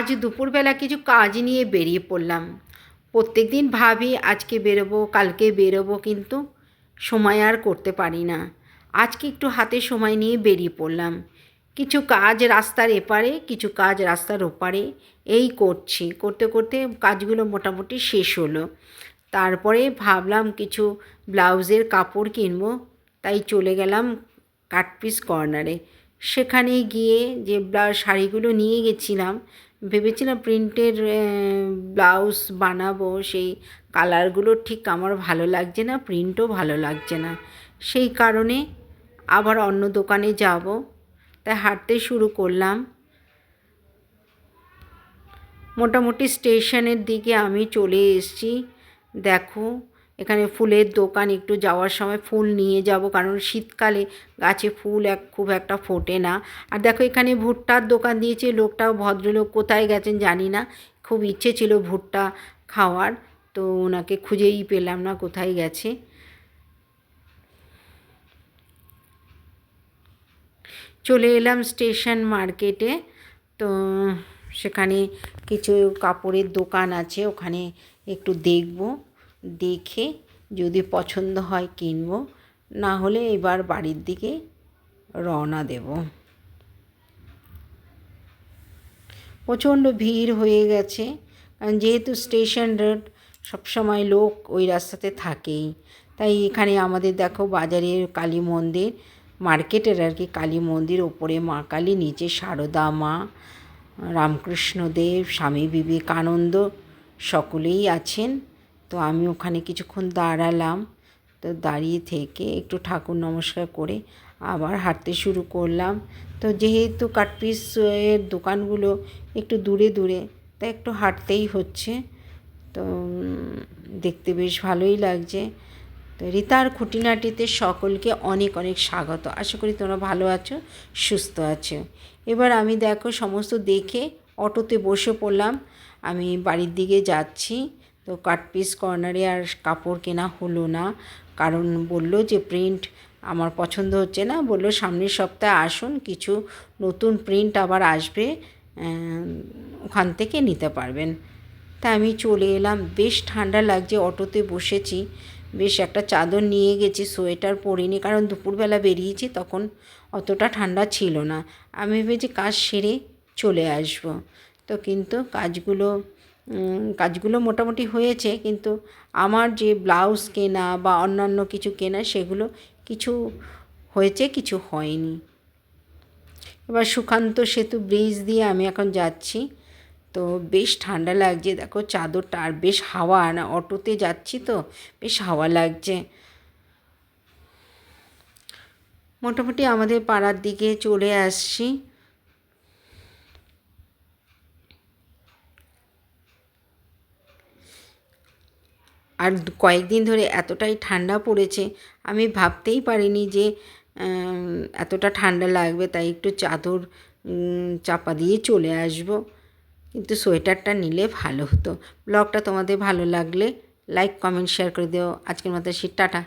আজ দুপুরবেলা কিছু কাজ নিয়ে বেরিয়ে পড়লাম। প্রত্যেক দিন ভাবি, আজকে বেরোবো, কালকে বেরোবো, কিন্তু সময় আর করতে পারি না। আজকে একটু হাতে সময় নিয়ে বেরিয়ে পড়লাম। কিছু কাজ রাস্তার এপারে, কিছু কাজ রাস্তার ওপারে। এই করছি। করতে করতে কাজগুলো মোটামুটি শেষ হলো। তারপরে ভাবলাম কিছু ব্লাউজের কাপড় কিনবো, তাই চলে গেলাম কাটপিস কর্নারে। সেখানে গিয়ে যে শাড়িগুলো নিয়ে গেছিলাম ভেবেছিলাম প্রিন্টের ব্লাউজ বানাবো, সেই কালারগুলো ঠিক আমার ভালো লাগছে না, প্রিন্টও ভালো লাগছে না। সেই কারণে আবার অন্য দোকানে যাব। তাই হাঁটতে শুরু করলাম। মোটামুটি স্টেশনের দিকে আমি চলে এসেছি। দেখো এখানে ফুলের দোকান, একটু যাওয়ার সময় ফুল নিয়ে যাব, কারণ শীতকালে গাছে ফুল এক, খুব একটা ফোটে না। আর দেখো এখানে ভুট্টার দোকান দিয়েছে, লোকটাও ভদ্রলোক কোথায় গেছেন জানি না। খুব ইচ্ছে ছিল ভুট্টা খাওয়ার, তো ওনাকে খুঁজেই পেলাম না কোথায় গেছে। চলে এলাম স্টেশন মার্কেটে, তো সেখানে কিছু কাপড়ের দোকান আছে, ওখানে একটু দেখব। দেখে যদি পছন্দ হয় কিনবো, না হলে এবার বাড়ির দিকে রওনা দেব। প্রচণ্ড ভিড় হয়ে গেছে। কারণ যেহেতু স্টেশন রোড, সবসময় লোক ওই রাস্তাতে থাকেই। তাই এখানে আমাদের দেখো বাজারের কালী মন্দির, মার্কেটের আর কি কালী মন্দির ওপরে মা কালী, নিচে সারদা মা, রামকৃষ্ণদেব, স্বামী বিবেকানন্দ সকলেই আছেন। তো আমি ওখানে কিছুক্ষণ দাঁড়ালাম, তো দাঁড়িয়ে থেকে একটু ঠাকুর নমস্কার করে আবার হাঁটতে শুরু করলাম। তো যেহেতু কাটপিস এর দোকানগুলো একটু দূরে দূরে তাই একটু হাঁটতেই হচ্ছে। তো দেখতে বেশ ভালোই লাগছে। তো রিতার খুঁটিনাটিতে সকলকে অনেক অনেক স্বাগত। আশা করি তোমরা ভালো আছো, সুস্থ আছো। এবার আমি দেখো, সমস্ত দেখে অটোতে বসে পড়লাম। আমি বাড়ির দিকে যাচ্ছি। তো কাটপিস কর্নারে আর কাপড় কেনা হলো না। কারণ বলল যে, প্রিন্ট আমার পছন্দ হচ্ছে না। বলল, সামনের সপ্তাহে আসুন, কিছু নতুন প্রিন্ট আবার আসবে ওখান থেকে নিতে পারবেন। তা আমি চলে এলাম। বেশ ঠান্ডা লাগছে, অটোতে বসেছি। বেশ একটা চাদর নিয়ে গেছি, সোয়েটার পরিনি, কারণ দুপুরবেলা বেরিয়েছি, তখন অতটা ঠান্ডা ছিল না। আমি ভেবেছি কাজ সেরে চলে আসব। তো কিন্তু কাজগুলো কাজগুলো মোটামুটি হয়েছে, কিন্তু আমার যে ব্লাউজ কেনা বা অন্যান্য কিছু কেনা সেগুলো কিছু হয়েছে, কিছু হয়নি। এবার সুকান্ত সেতু ব্রিজ দিয়ে আমি এখন যাচ্ছি। তো বেশ ঠান্ডা লাগছে, দেখো চাদরটা আর বেশ হাওয়া, না অটোতে যাচ্ছি তো, বেশ হাওয়া লাগছে। মোটামুটি আমাদের পাড়ার দিকে চলে আসছি। আর কয়েকদিন ধরে এতটাই ঠান্ডা পড়েছে, আমি ভাবতেই পারিনি যে এতটা ঠান্ডা লাগবে, তাই একটু চাদর চাপা দিয়ে চলে আসব। কিন্তু সোয়েটারটা নিলে ভালো হতো। ব্লগটা তোমাদের ভালো লাগলে, লাইক, কমেন্ট, শেয়ার করে দিও। আজকের মতো সে টাটা।